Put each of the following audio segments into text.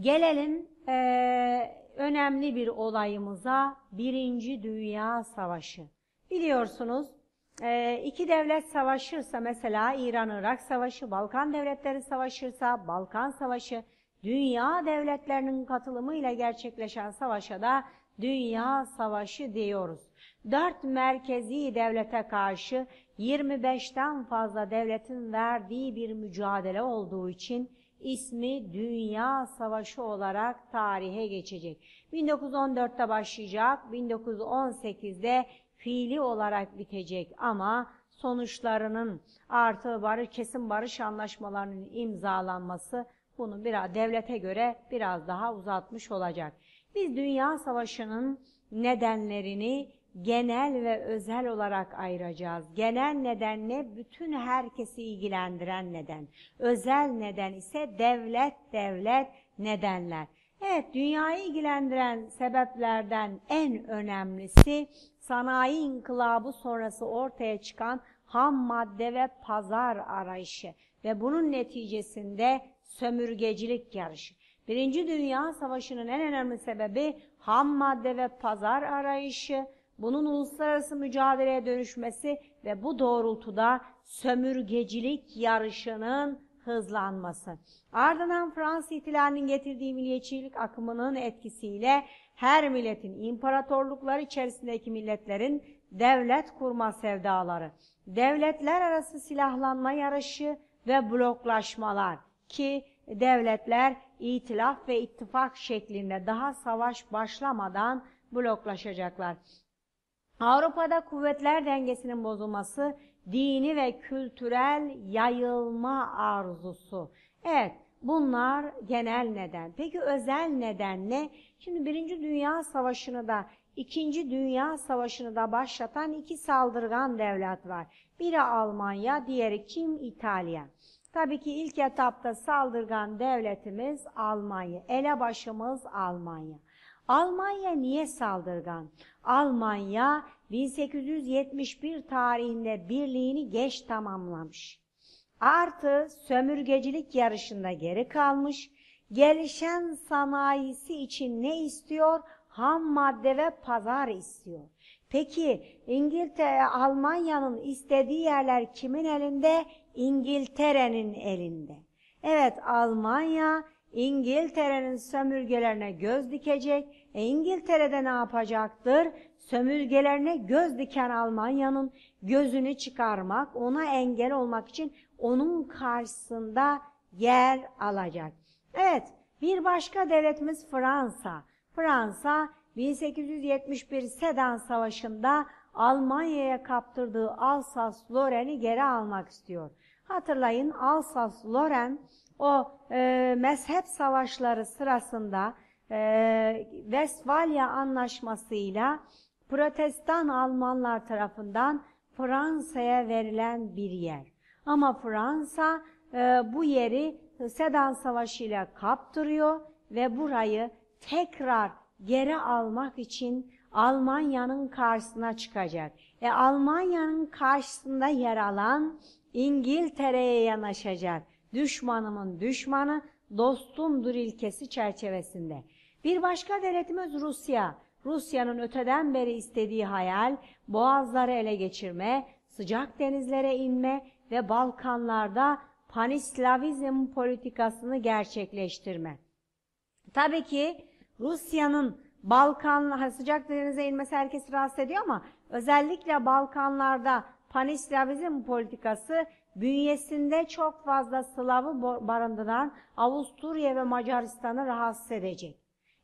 Gelelim eee, önemli bir olayımıza Birinci Dünya Savaşı. Biliyorsunuz eee, iki devlet savaşırsa mesela İran-Irak Savaşı, Balkan devletleri savaşırsa Balkan Savaşı, dünya devletlerinin katılımıyla gerçekleşen savaşa da Dünya Savaşı diyoruz. Dört merkezi devlete karşı 25'ten fazla devletin verdiği bir mücadele olduğu için ismi Dünya Savaşı olarak tarihe geçecek. 1914'te başlayacak, 1918'de fiili olarak bitecek ama sonuçlarının artı barış, kesin barış anlaşmalarının imzalanması bunu biraz devlete göre biraz daha uzatmış olacak. Biz Dünya Savaşı'nın nedenlerini genel ve özel olarak ayıracağız. Genel neden ne? Bütün herkesi ilgilendiren neden. Özel neden ise devlet devlet nedenler. Evet, dünyayı ilgilendiren sebeplerden en önemlisi sanayi inkılabı sonrası ortaya çıkan ham madde ve pazar arayışı ve bunun neticesinde sömürgecilik yarışı. Birinci Dünya Savaşı'nın en önemli sebebi ham madde ve pazar arayışı, bunun uluslararası mücadeleye dönüşmesi ve bu doğrultuda sömürgecilik yarışının hızlanması. Ardından Fransız ihtilalinin getirdiği milliyetçilik akımının etkisiyle her milletin imparatorluklar içerisindeki milletlerin devlet kurma sevdaları, devletler arası silahlanma yarışı ve bloklaşmalar ki devletler itilaf ve ittifak şeklinde daha savaş başlamadan bloklaşacaklar. Avrupa'da kuvvetler dengesinin bozulması, dini ve kültürel yayılma arzusu. Evet, bunlar genel neden. Peki özel neden ne? Şimdi Birinci Dünya Savaşı'nı da İkinci Dünya Savaşı'nı da başlatan iki saldırgan devlet var. Biri Almanya, diğeri kim? İtalya. Tabii ki ilk etapta saldırgan devletimiz Almanya. Elebaşımız Almanya. Almanya niye saldırgan? Almanya 1871 tarihinde birliğini geç tamamlamış. Artı sömürgecilik yarışında geri kalmış. Gelişen sanayisi için ne istiyor? Ham madde ve pazar istiyor. Peki İngiltere, Almanya'nın istediği yerler kimin elinde? İngiltere'nin elinde. Evet Almanya İngiltere'nin sömürgelerine göz dikecek. E İngiltere'de ne yapacaktır? Sömürgelerine göz diken Almanya'nın gözünü çıkarmak, ona engel olmak için onun karşısında yer alacak. Evet, bir başka devletimiz Fransa. Fransa 1871 Sedan Savaşı'nda Almanya'ya kaptırdığı Alsas-Lorraine'i geri almak istiyor. Hatırlayın Alsas-Lorraine o e, mezhep savaşları sırasında e, Westfalia Anlaşması'yla Protestan Almanlar tarafından Fransa'ya verilen bir yer. Ama Fransa e, bu yeri Sedan Savaşı ile kaptırıyor ve burayı tekrar geri almak için Almanya'nın karşısına çıkacak. E Almanya'nın karşısında yer alan İngiltere'ye yanaşacak. Düşmanımın düşmanı dostumdur ilkesi çerçevesinde. Bir başka devletimiz Rusya. Rusya'nın öteden beri istediği hayal boğazları ele geçirme, sıcak denizlere inme ve Balkanlarda panislavizm politikasını gerçekleştirme. Tabii ki Rusya'nın Balkan sıcak denize inmesi herkesi rahatsız ediyor ama özellikle Balkanlarda panislavizm politikası bünyesinde çok fazla Slav'ı barındıran Avusturya ve Macaristan'ı rahatsız edecek.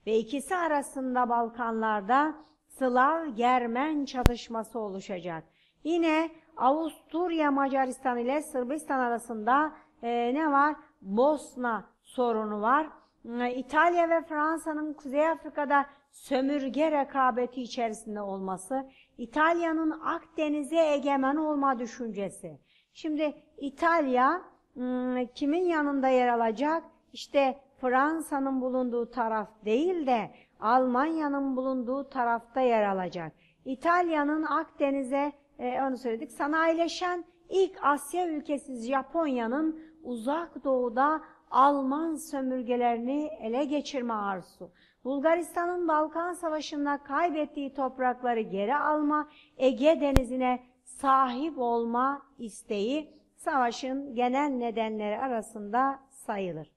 Ve ikisi arasında Balkanlarda Slav-Germen çatışması oluşacak. Yine Avusturya Macaristan ile Sırbistan arasında e, ne var? Bosna sorunu var. E, İtalya ve Fransa'nın Kuzey Afrika'da sömürge rekabeti içerisinde olması, İtalya'nın Akdeniz'e egemen olma düşüncesi. Şimdi İtalya ıı, kimin yanında yer alacak? İşte Fransa'nın bulunduğu taraf değil de Almanya'nın bulunduğu tarafta yer alacak. İtalya'nın Akdeniz'e e, onu söyledik sanayileşen ilk Asya ülkesi Japonya'nın uzak doğuda Alman sömürgelerini ele geçirme arzusu. Bulgaristan'ın Balkan Savaşı'nda kaybettiği toprakları geri alma, Ege Denizi'ne sahip olma isteği savaşın genel nedenleri arasında sayılır.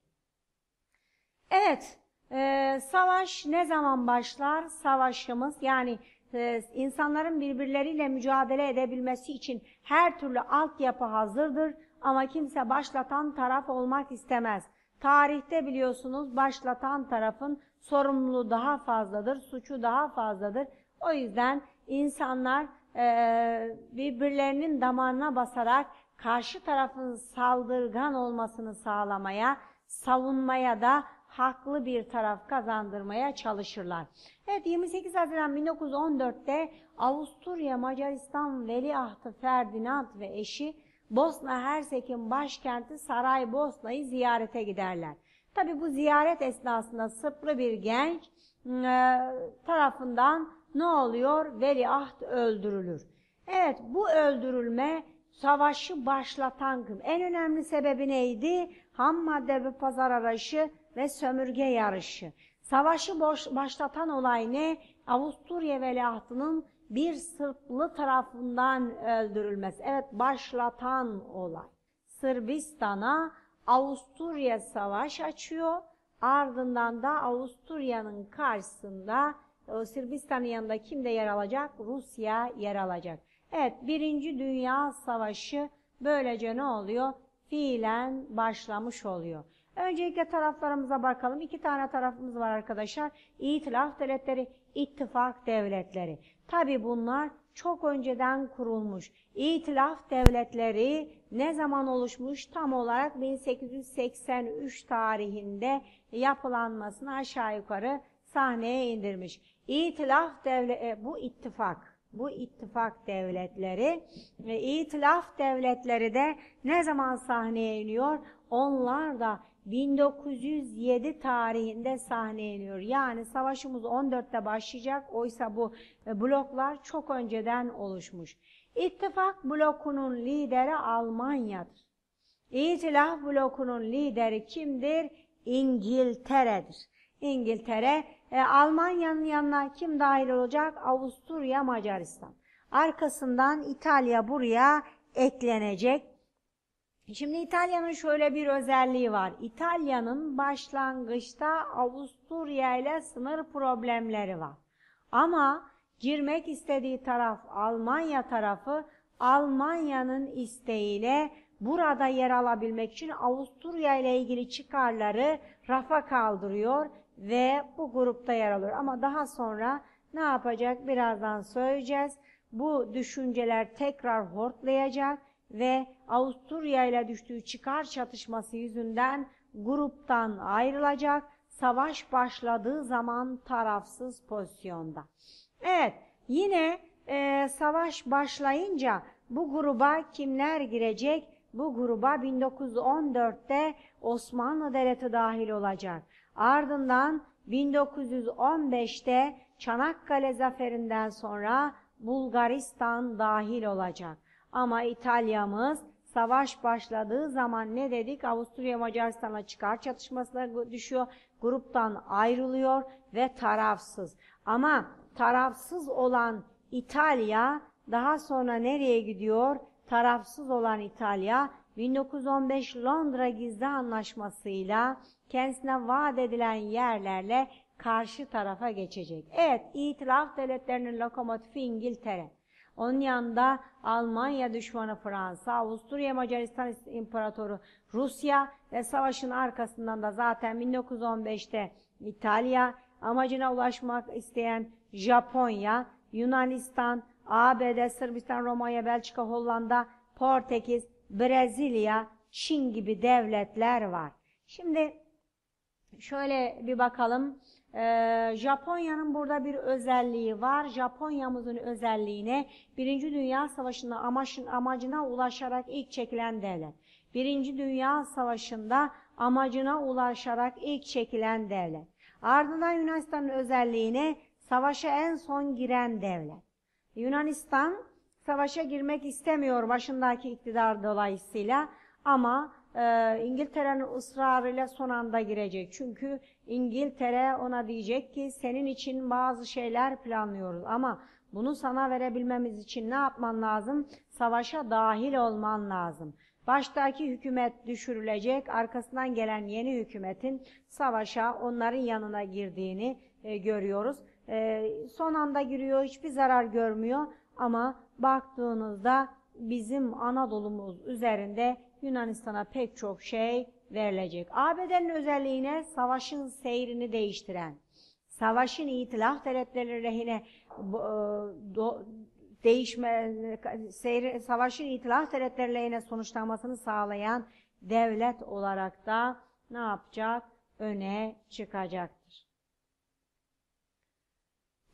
Evet, e, savaş ne zaman başlar? Savaşımız yani e, insanların birbirleriyle mücadele edebilmesi için her türlü altyapı hazırdır ama kimse başlatan taraf olmak istemez. Tarihte biliyorsunuz başlatan tarafın sorumluluğu daha fazladır, suçu daha fazladır. O yüzden insanlar e, birbirlerinin damarına basarak karşı tarafın saldırgan olmasını sağlamaya, savunmaya da haklı bir taraf kazandırmaya çalışırlar. Evet 28 Haziran 1914'te Avusturya Macaristan Veliahtı Ferdinand ve eşi Bosna Hersek'in başkenti Saraybosna'yı ziyarete giderler. Tabi bu ziyaret esnasında Sırplı bir genç e, tarafından ne oluyor? Veliaht öldürülür. Evet bu öldürülme savaşı başlatan kim? En önemli sebebi neydi? Ham madde ve pazar arayışı ve sömürge yarışı. Savaşı boş, başlatan olay ne? Avusturya veliahtının bir Sırplı tarafından öldürülmesi. Evet başlatan olay. Sırbistan'a Avusturya savaş açıyor. Ardından da Avusturya'nın karşısında Sırbistan'ın yanında kim de yer alacak? Rusya yer alacak. Evet Birinci Dünya Savaşı böylece ne oluyor? Fiilen başlamış oluyor. Öncelikle taraflarımıza bakalım. İki tane tarafımız var arkadaşlar. İtilaf devletleri, ittifak devletleri. Tabi bunlar çok önceden kurulmuş. İtilaf devletleri ne zaman oluşmuş? Tam olarak 1883 tarihinde yapılanmasını aşağı yukarı sahneye indirmiş. İtilaf devlet bu ittifak bu ittifak devletleri ve itilaf devletleri de ne zaman sahneye iniyor? Onlar da 1907 tarihinde sahneye iniyor. Yani savaşımız 14'te başlayacak. Oysa bu e, bloklar çok önceden oluşmuş. İttifak blokunun lideri Almanya'dır. İtilaf blokunun lideri kimdir? İngiltere'dir. İngiltere, e, Almanya'nın yanına kim dahil olacak? Avusturya, Macaristan. Arkasından İtalya buraya eklenecek. Şimdi İtalya'nın şöyle bir özelliği var. İtalya'nın başlangıçta Avusturya ile sınır problemleri var. Ama girmek istediği taraf Almanya tarafı Almanya'nın isteğiyle burada yer alabilmek için Avusturya ile ilgili çıkarları rafa kaldırıyor ve bu grupta yer alıyor. Ama daha sonra ne yapacak birazdan söyleyeceğiz. Bu düşünceler tekrar hortlayacak ve Avusturya ile düştüğü çıkar çatışması yüzünden gruptan ayrılacak. Savaş başladığı zaman tarafsız pozisyonda. Evet yine e, savaş başlayınca bu gruba kimler girecek? Bu gruba 1914'te Osmanlı Devleti dahil olacak. Ardından 1915'te Çanakkale Zaferi'nden sonra Bulgaristan dahil olacak. Ama İtalya'mız savaş başladığı zaman ne dedik? Avusturya Macaristan'a çıkar çatışmasına düşüyor. Gruptan ayrılıyor ve tarafsız. Ama tarafsız olan İtalya daha sonra nereye gidiyor? Tarafsız olan İtalya 1915 Londra Gizli Anlaşması'yla kendisine vaat edilen yerlerle karşı tarafa geçecek. Evet, itilaf devletlerinin lokomotifi İngiltere. Onun yanında Almanya düşmanı Fransa, Avusturya Macaristan İmparatoru Rusya ve savaşın arkasından da zaten 1915'te İtalya, amacına ulaşmak isteyen Japonya, Yunanistan, ABD, Sırbistan, Romanya, Belçika, Hollanda, Portekiz, Brezilya, Çin gibi devletler var. Şimdi şöyle bir bakalım. Ee, Japonya'nın burada bir özelliği var. Japonya'mızın özelliğine Birinci Dünya Savaşı'nda amacın, amacına ulaşarak ilk çekilen devlet. Birinci Dünya Savaşı'nda amacına ulaşarak ilk çekilen devlet. Ardından Yunanistan'ın özelliğine savaşa en son giren devlet. Yunanistan savaşa girmek istemiyor başındaki iktidar dolayısıyla ama e, İngiltere'nin ısrarıyla son anda girecek. Çünkü İngiltere ona diyecek ki senin için bazı şeyler planlıyoruz ama bunu sana verebilmemiz için ne yapman lazım? Savaşa dahil olman lazım. Baştaki hükümet düşürülecek, arkasından gelen yeni hükümetin savaşa onların yanına girdiğini e, görüyoruz. E, son anda giriyor, hiçbir zarar görmüyor ama baktığınızda bizim Anadolu'muz üzerinde Yunanistan'a pek çok şey verilecek. ABD'nin özelliğine savaşın seyrini değiştiren, savaşın itilaf devletleri lehine do, değişme, seyri, savaşın itilaf devletleri lehine sonuçlanmasını sağlayan devlet olarak da ne yapacak? Öne çıkacaktır.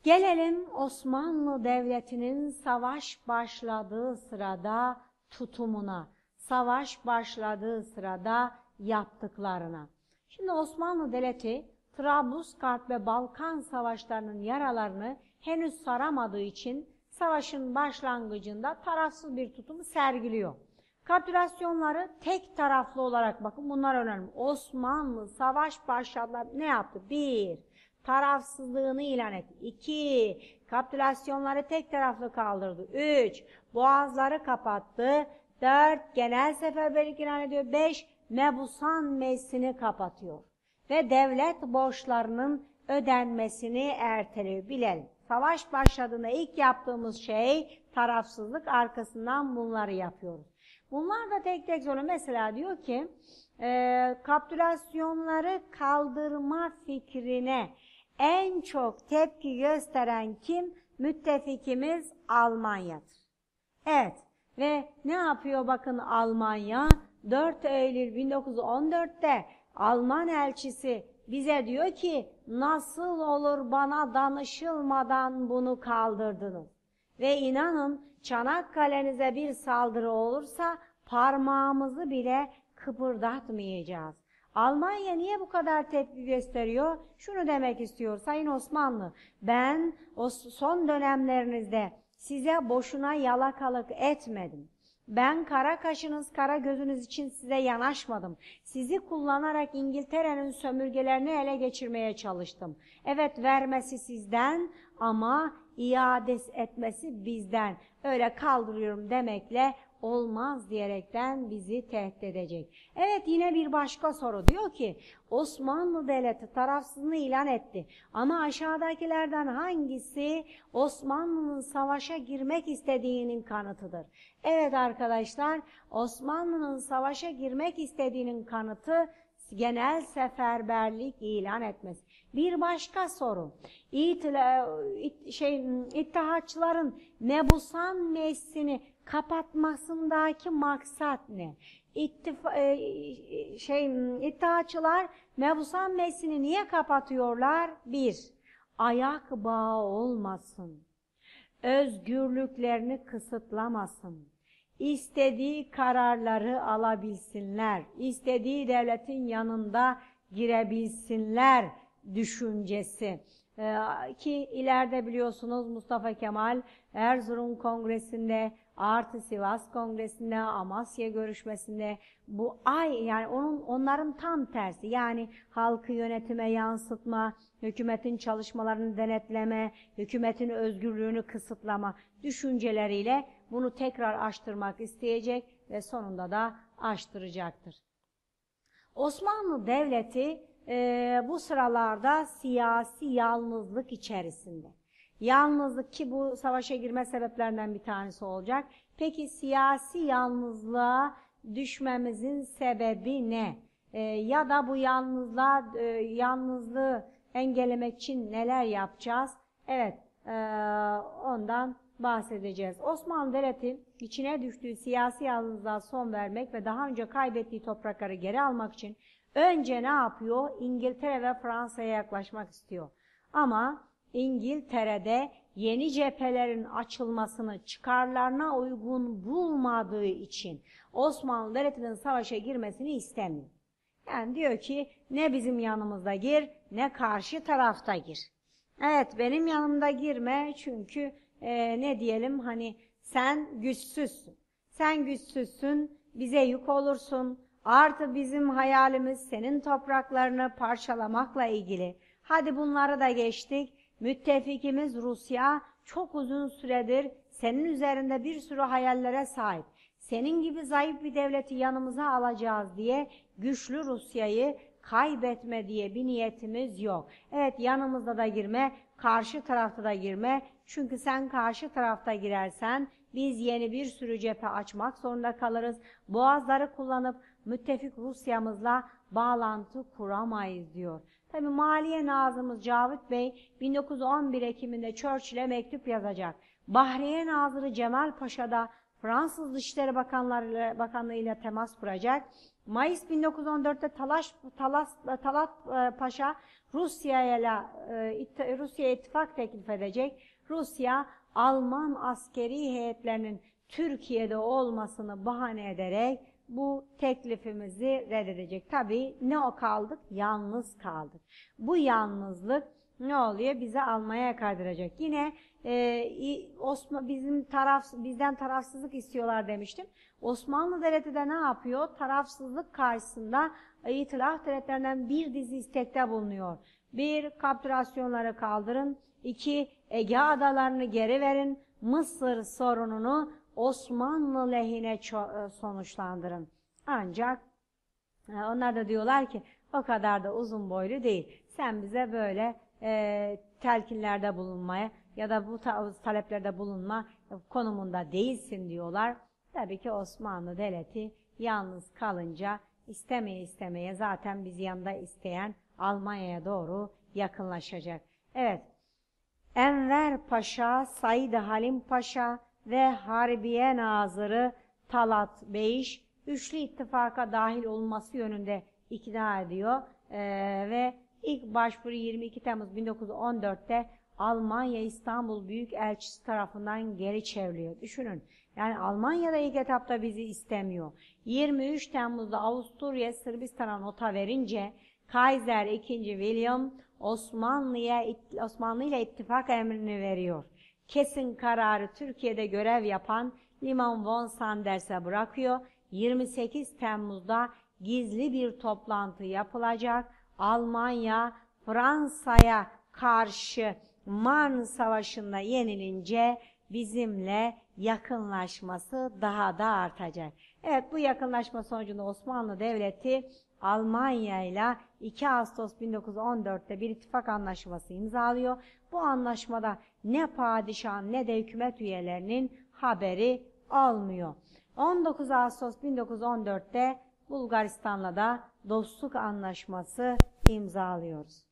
Gelelim Osmanlı Devleti'nin savaş başladığı sırada tutumuna, savaş başladığı sırada yaptıklarına. Şimdi Osmanlı Devleti Trablusgarp ve Balkan savaşlarının yaralarını henüz saramadığı için savaşın başlangıcında tarafsız bir tutumu sergiliyor. Kapitülasyonları tek taraflı olarak bakın bunlar önemli. Osmanlı savaş başladı ne yaptı? Bir, tarafsızlığını ilan etti. İki, kapitülasyonları tek taraflı kaldırdı. Üç, boğazları kapattı. Dört, genel seferberlik ilan ediyor. Beş, mebusan meclisini kapatıyor. Ve devlet borçlarının ödenmesini erteliyor. Bilelim. Savaş başladığında ilk yaptığımız şey tarafsızlık. Arkasından bunları yapıyoruz. Bunlar da tek tek sonra mesela diyor ki e, kapitülasyonları kaldırma fikrine en çok tepki gösteren kim? Müttefikimiz Almanya'dır. Evet ve ne yapıyor bakın Almanya? 4 Eylül 1914'te Alman elçisi bize diyor ki nasıl olur bana danışılmadan bunu kaldırdınız. Ve inanın Çanakkale'nize bir saldırı olursa parmağımızı bile kıpırdatmayacağız. Almanya niye bu kadar tepki gösteriyor? Şunu demek istiyor Sayın Osmanlı. Ben o son dönemlerinizde size boşuna yalakalık etmedim. Ben kara kaşınız, kara gözünüz için size yanaşmadım. Sizi kullanarak İngiltere'nin sömürgelerini ele geçirmeye çalıştım. Evet vermesi sizden ama iade etmesi bizden. Öyle kaldırıyorum demekle olmaz diyerekten bizi tehdit edecek. Evet yine bir başka soru diyor ki Osmanlı Devleti tarafsızlığını ilan etti. Ama aşağıdakilerden hangisi Osmanlı'nın savaşa girmek istediğinin kanıtıdır? Evet arkadaşlar Osmanlı'nın savaşa girmek istediğinin kanıtı genel seferberlik ilan etmesi. Bir başka soru. İtila, it, şey, İttihatçıların Mebusan Meclisi'ni kapatmasındaki maksat ne? İttifa, e, şey, İttihatçılar Mebusan Meclisi'ni niye kapatıyorlar? Bir, ayak bağı olmasın. Özgürlüklerini kısıtlamasın istediği kararları alabilsinler, istediği devletin yanında girebilsinler düşüncesi. Ee, ki ileride biliyorsunuz Mustafa Kemal Erzurum Kongresi'nde artı Sivas Kongresi'nde, Amasya görüşmesinde bu ay yani onun onların tam tersi yani halkı yönetime yansıtma, hükümetin çalışmalarını denetleme, hükümetin özgürlüğünü kısıtlama düşünceleriyle bunu tekrar açtırmak isteyecek ve sonunda da açtıracaktır. Osmanlı Devleti e, bu sıralarda siyasi yalnızlık içerisinde. Yalnızlık ki bu savaşa girme sebeplerinden bir tanesi olacak. Peki siyasi yalnızlığa düşmemizin sebebi ne? E, ya da bu yalnızlığa, e, yalnızlığı engellemek için neler yapacağız? Evet, e, ondan bahsedeceğiz. Osmanlı Devleti içine düştüğü siyasi yalnızlığa son vermek ve daha önce kaybettiği toprakları geri almak için önce ne yapıyor? İngiltere ve Fransa'ya yaklaşmak istiyor. Ama İngiltere'de yeni cephelerin açılmasını çıkarlarına uygun bulmadığı için Osmanlı Devleti'nin savaşa girmesini istemiyor. Yani diyor ki ne bizim yanımızda gir ne karşı tarafta gir. Evet benim yanımda girme çünkü e, ne diyelim hani sen güçsüzsün. Sen güçsüzsün, bize yük olursun, Artı bizim hayalimiz senin topraklarını parçalamakla ilgili. Hadi bunları da geçtik. Müttefikimiz Rusya çok uzun süredir senin üzerinde bir sürü hayallere sahip. Senin gibi zayıf bir devleti yanımıza alacağız diye güçlü Rusya'yı kaybetme diye bir niyetimiz yok. Evet yanımızda da girme, karşı tarafta da girme. Çünkü sen karşı tarafta girersen biz yeni bir sürü cephe açmak zorunda kalırız. Boğazları kullanıp müttefik Rusya'mızla bağlantı kuramayız diyor. Tabi Maliye Nazımız Cavit Bey 1911 Ekim'inde Churchill'e mektup yazacak. Bahriye Nazırı Cemal Paşa da Fransız Dışişleri Bakanları, Bakanlığı ile temas kuracak. Mayıs 1914'te Talaş, Talas, Talat e, Paşa Rusya ile e, Rusya ittifak teklif edecek. Rusya Alman askeri heyetlerinin Türkiye'de olmasını bahane ederek bu teklifimizi reddedecek. Tabii ne o kaldık? Yalnız kaldık. Bu yalnızlık ne oluyor? Bizi almaya kaydıracak. Yine e, Osman bizim taraf bizden tarafsızlık istiyorlar demiştim. Osmanlı Devleti de ne yapıyor? Tarafsızlık karşısında itilaf devletlerinden bir dizi istekte bulunuyor. Bir, kaptürasyonları kaldırın. İki, Ege adalarını geri verin. Mısır sorununu Osmanlı lehine e, sonuçlandırın. Ancak e, onlar da diyorlar ki o kadar da uzun boylu değil. Sen bize böyle e, telkinlerde bulunmaya ya da bu taleplerde bulunma konumunda değilsin diyorlar. Tabii ki Osmanlı Devleti yalnız kalınca istemeye istemeye zaten biz yanında isteyen Almanya'ya doğru yakınlaşacak. Evet. Enver Paşa, Said Halim Paşa ve Harbiye Nazırı Talat Beyiş üçlü ittifaka dahil olması yönünde ikna ediyor ee, ve ilk başvuru 22 Temmuz 1914'te Almanya İstanbul Büyükelçisi tarafından geri çevriliyor. Düşünün. Yani Almanya da ilk etapta bizi istemiyor. 23 Temmuz'da Avusturya Sırbistan'a nota verince Kaiser 2. William Osmanlı'ya Osmanlı ile ittifak emrini veriyor. Kesin kararı Türkiye'de görev yapan Liman von Sanders'e bırakıyor. 28 Temmuz'da gizli bir toplantı yapılacak. Almanya Fransa'ya karşı Marne Savaşı'nda yenilince bizimle yakınlaşması daha da artacak. Evet bu yakınlaşma sonucunda Osmanlı Devleti Almanya ile 2 Ağustos 1914'te bir ittifak anlaşması imzalıyor. Bu anlaşmada ne padişahın ne de hükümet üyelerinin haberi olmuyor. 19 Ağustos 1914'te Bulgaristan'la da dostluk anlaşması imzalıyoruz.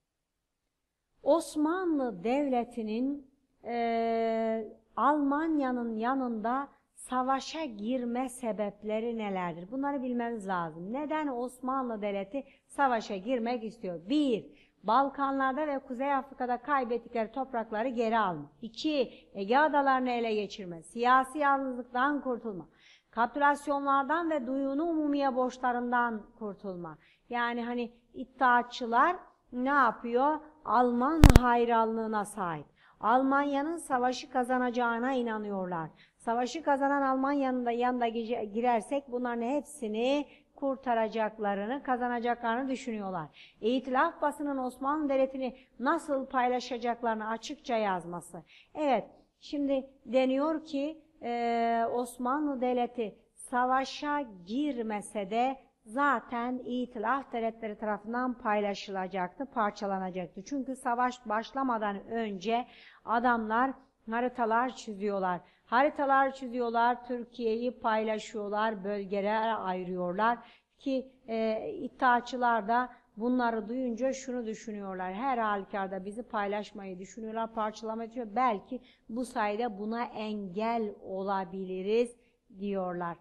Osmanlı Devleti'nin e, Almanya'nın yanında savaşa girme sebepleri nelerdir? Bunları bilmemiz lazım. Neden Osmanlı Devleti savaşa girmek istiyor? Bir, Balkanlarda ve Kuzey Afrika'da kaybettikleri toprakları geri alma. İki, Ege adalarını ele geçirme. Siyasi yalnızlıktan kurtulma. Kapitülasyonlardan ve duyunu umumiye borçlarından kurtulma. Yani hani iddiaçılar ne yapıyor? Alman hayranlığına sahip. Almanya'nın savaşı kazanacağına inanıyorlar. Savaşı kazanan Almanya'nın da yanında girersek bunların hepsini kurtaracaklarını, kazanacaklarını düşünüyorlar. İtilaf basının Osmanlı Devleti'ni nasıl paylaşacaklarını açıkça yazması. Evet, şimdi deniyor ki e, Osmanlı Devleti savaşa girmese de zaten itilaf devletleri tarafından paylaşılacaktı, parçalanacaktı. Çünkü savaş başlamadan önce adamlar haritalar çiziyorlar. Haritalar çiziyorlar, Türkiye'yi paylaşıyorlar, bölgelere ayırıyorlar ki e, iddiaçılar da bunları duyunca şunu düşünüyorlar. Her halükarda bizi paylaşmayı düşünüyorlar, parçalamayı düşünüyorlar. Belki bu sayede buna engel olabiliriz diyorlar.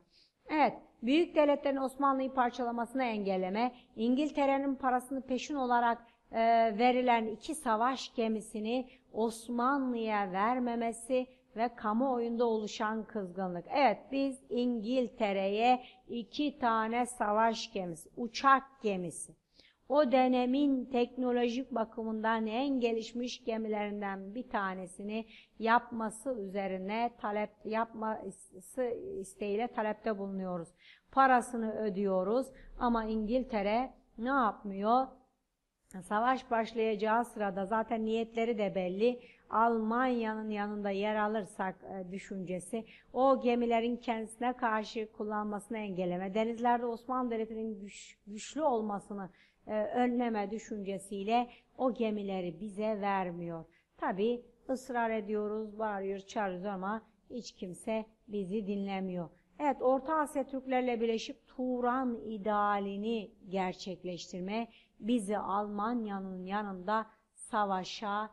Evet, büyük devletlerin Osmanlı'yı parçalamasını engelleme, İngiltere'nin parasını peşin olarak e, verilen iki savaş gemisini Osmanlı'ya vermemesi ve kamuoyunda oluşan kızgınlık. Evet biz İngiltere'ye iki tane savaş gemisi, uçak gemisi, o dönemin teknolojik bakımından en gelişmiş gemilerinden bir tanesini yapması üzerine talep yapması isteğiyle talepte bulunuyoruz. parasını ödüyoruz ama İngiltere ne yapmıyor? Savaş başlayacağı sırada zaten niyetleri de belli. Almanya'nın yanında yer alırsak e, düşüncesi o gemilerin kendisine karşı kullanmasını engelleme, denizlerde Osmanlı Devleti'nin güç, güçlü olmasını e, önleme düşüncesiyle o gemileri bize vermiyor. Tabi ısrar ediyoruz, bağırıyoruz, çağırıyoruz ama hiç kimse bizi dinlemiyor. Evet Orta Asya Türklerle birleşip Turan idealini gerçekleştirme bizi Almanya'nın yanında savaşa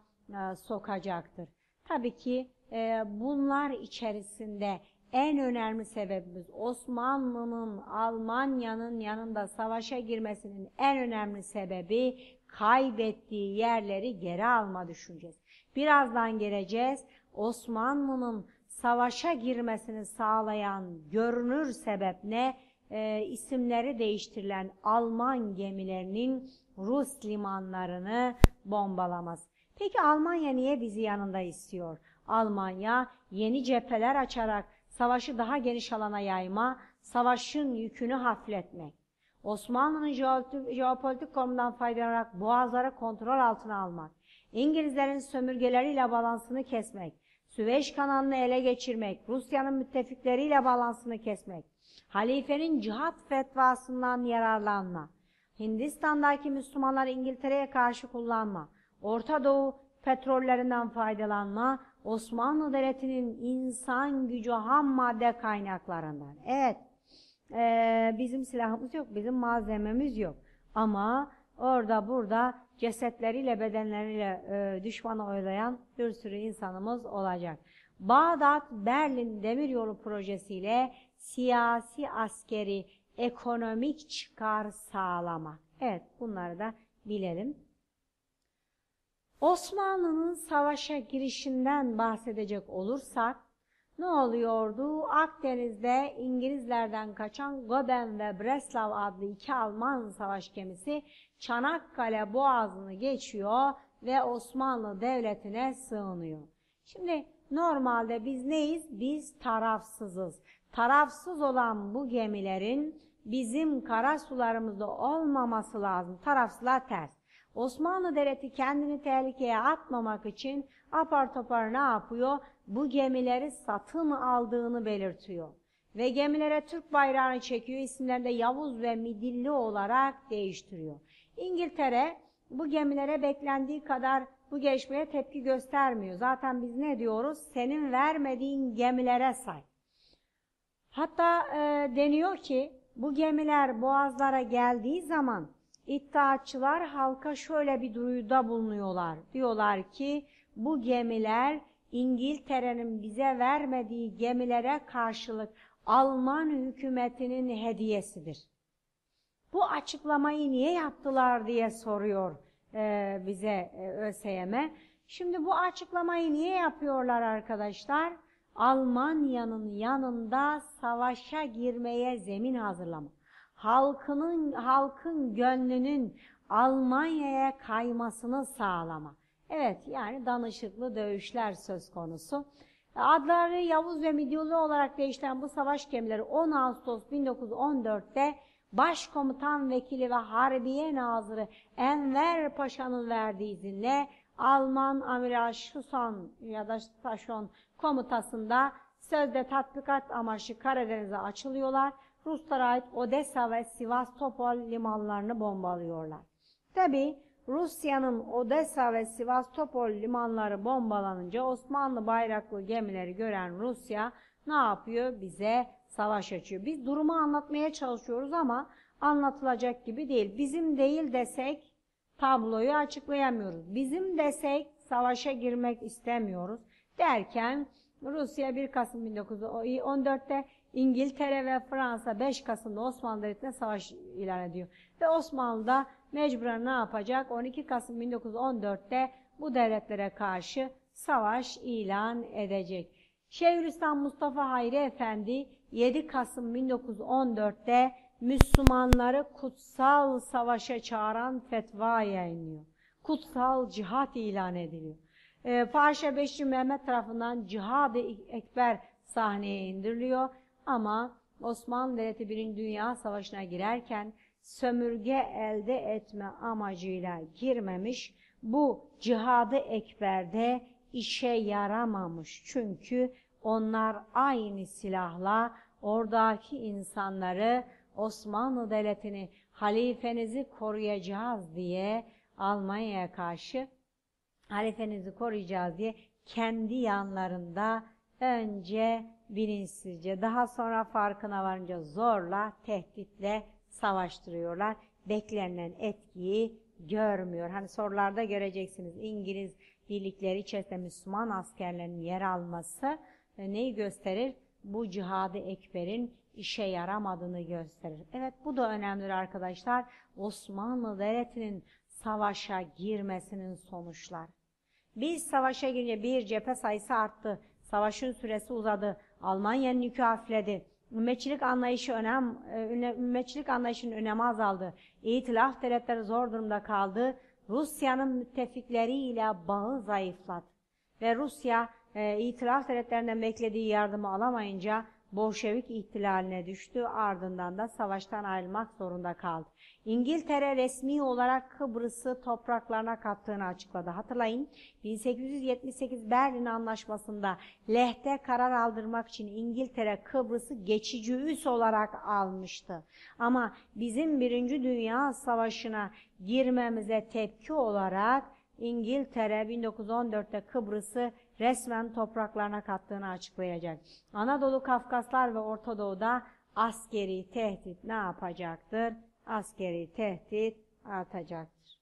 sokacaktır. Tabii ki e, bunlar içerisinde en önemli sebebimiz Osmanlı'nın Almanya'nın yanında savaşa girmesinin en önemli sebebi kaybettiği yerleri geri alma düşüncesi. Birazdan geleceğiz. Osmanlı'nın savaşa girmesini sağlayan görünür sebep ne? E, isimleri değiştirilen Alman gemilerinin Rus limanlarını bombalaması. Peki Almanya niye bizi yanında istiyor? Almanya yeni cepheler açarak savaşı daha geniş alana yayma, savaşın yükünü hafifletmek. Osmanlı'nın jeopolitik konumundan faydalanarak boğazları kontrol altına almak, İngilizlerin sömürgeleriyle balansını kesmek, Süveyş kanalını ele geçirmek, Rusya'nın müttefikleriyle balansını kesmek, halifenin cihat fetvasından yararlanma, Hindistan'daki Müslümanlar İngiltere'ye karşı kullanma, Orta Doğu petrollerinden faydalanma, Osmanlı Devleti'nin insan gücü ham madde kaynaklarından. Evet, e, bizim silahımız yok, bizim malzememiz yok. Ama orada burada cesetleriyle, bedenleriyle e, düşmanı oylayan bir sürü insanımız olacak. Bağdat-Berlin Demiryolu projesiyle siyasi, askeri, ekonomik çıkar sağlama. Evet, bunları da bilelim. Osmanlı'nın savaşa girişinden bahsedecek olursak, ne oluyordu? Akdeniz'de İngilizlerden kaçan Goben ve Breslav adlı iki Alman savaş gemisi Çanakkale boğazını geçiyor ve Osmanlı Devleti'ne sığınıyor. Şimdi normalde biz neyiz? Biz tarafsızız. Tarafsız olan bu gemilerin bizim kara sularımızda olmaması lazım. Tarafsızlar ters. Osmanlı Devleti kendini tehlikeye atmamak için apar topar ne yapıyor? Bu gemileri satın aldığını belirtiyor. Ve gemilere Türk bayrağını çekiyor, isimlerini de Yavuz ve Midilli olarak değiştiriyor. İngiltere bu gemilere beklendiği kadar bu gelişmeye tepki göstermiyor. Zaten biz ne diyoruz? Senin vermediğin gemilere say. Hatta e, deniyor ki bu gemiler boğazlara geldiği zaman İttihatçılar halka şöyle bir duyuda bulunuyorlar. Diyorlar ki bu gemiler İngiltere'nin bize vermediği gemilere karşılık Alman hükümetinin hediyesidir. Bu açıklamayı niye yaptılar diye soruyor e, bize e, ÖSYM. Şimdi bu açıklamayı niye yapıyorlar arkadaşlar? Almanya'nın yanında savaşa girmeye zemin hazırlamak halkının halkın gönlünün Almanya'ya kaymasını sağlama. Evet yani danışıklı dövüşler söz konusu. Adları Yavuz ve Midyolu olarak değiştiren bu savaş gemileri 10 Ağustos 1914'te Başkomutan Vekili ve Harbiye Nazırı Enver Paşa'nın verdiği izinle Alman Amiral Schuson ya da Station komutasında sözde tatbikat amaçlı Karadeniz'e açılıyorlar Ruslara ait Odessa ve Sivastopol limanlarını bombalıyorlar. Tabi Rusya'nın Odessa ve Sivastopol limanları bombalanınca Osmanlı bayraklı gemileri gören Rusya ne yapıyor? Bize savaş açıyor. Biz durumu anlatmaya çalışıyoruz ama anlatılacak gibi değil. Bizim değil desek tabloyu açıklayamıyoruz. Bizim desek savaşa girmek istemiyoruz derken Rusya 1 Kasım 1914'te İngiltere ve Fransa 5 Kasım'da Osmanlı Devleti'ne savaş ilan ediyor. Ve Osmanlı da mecburen ne yapacak? 12 Kasım 1914'te bu devletlere karşı savaş ilan edecek. Şeyhülislam Mustafa Hayri Efendi 7 Kasım 1914'te Müslümanları kutsal savaşa çağıran fetva yayınlıyor. Kutsal cihat ilan ediliyor. Ee, Paşa Beşri Mehmet tarafından Cihad-ı Ekber sahneye indiriliyor ama Osmanlı Devleti Birinci Dünya Savaşı'na girerken sömürge elde etme amacıyla girmemiş. Bu cihadı ekberde işe yaramamış. Çünkü onlar aynı silahla oradaki insanları Osmanlı Devleti'ni halifenizi koruyacağız diye Almanya'ya karşı halifenizi koruyacağız diye kendi yanlarında önce bilinçsizce daha sonra farkına varınca zorla tehditle savaştırıyorlar. Beklenen etkiyi görmüyor. Hani sorularda göreceksiniz İngiliz birlikleri içerisinde Müslüman askerlerin yer alması e, neyi gösterir? Bu cihadı ekberin işe yaramadığını gösterir. Evet bu da önemlidir arkadaşlar. Osmanlı Devleti'nin savaşa girmesinin sonuçları. Biz savaşa girince bir cephe sayısı arttı. Savaşın süresi uzadı. Almanya'nın yükü hafifledi. Ümmetçilik anlayışı önem, e, ümmetçilik anlayışının önemi azaldı. İtilaf devletleri zor durumda kaldı. Rusya'nın müttefikleriyle bağı zayıfladı. Ve Rusya e, itilaf devletlerinden beklediği yardımı alamayınca Bolşevik ihtilaline düştü. Ardından da savaştan ayrılmak zorunda kaldı. İngiltere resmi olarak Kıbrıs'ı topraklarına kattığını açıkladı. Hatırlayın 1878 Berlin Anlaşması'nda lehte karar aldırmak için İngiltere Kıbrıs'ı geçici üs olarak almıştı. Ama bizim Birinci Dünya Savaşı'na girmemize tepki olarak İngiltere 1914'te Kıbrıs'ı resmen topraklarına kattığını açıklayacak. Anadolu, Kafkaslar ve Orta Doğu'da askeri tehdit ne yapacaktır? Askeri tehdit artacaktır.